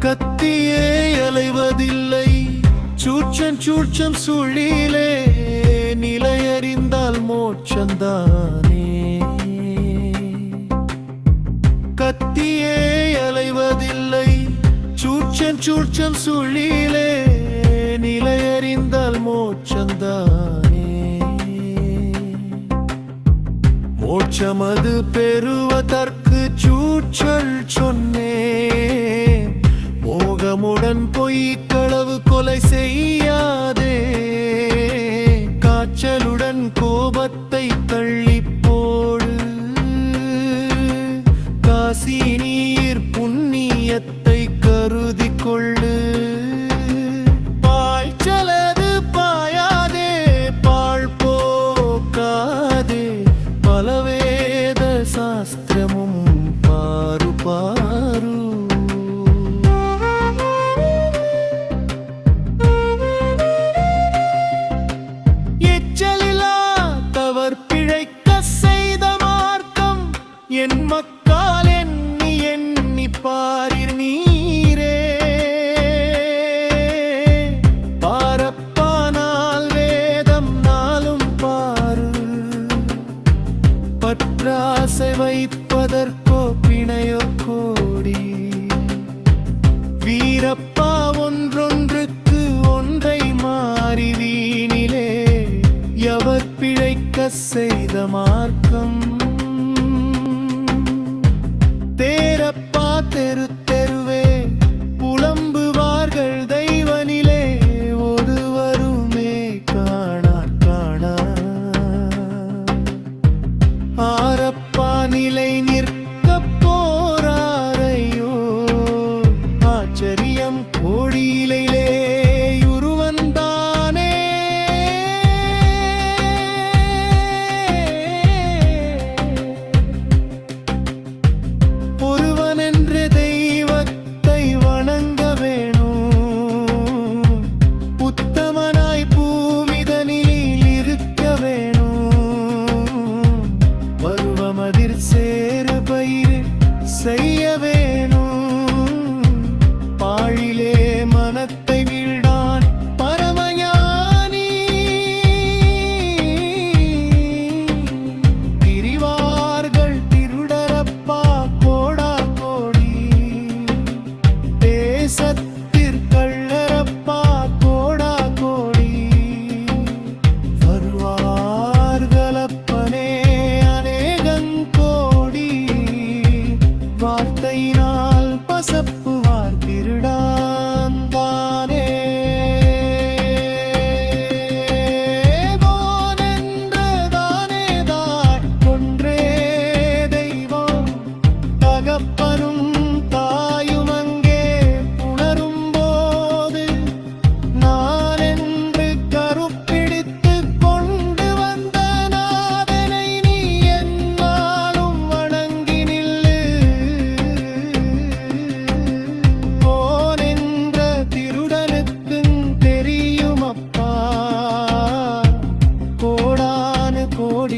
கத்தியே அலைவதில்லை. சூட்சம் சூட்சம் சுழிலே நிலையறிந்தால் மோட்சந்தானே. கத்தியே அலைவதில்லை. சூட்சம் சூட்சம் சுழிலே நிலையறிந்தால் மோட்சந்தானே. மோட்சமது பெறுவதற்கு con அதற்கோ பிணையோ கோடி. வீரப்பா ஒன்றொன்றுக்கு ஒன்றை மாறி வீணிலே எவர் பிழைக்க செய்த மார்க்கம்? தேரப்பா தெரு கோடி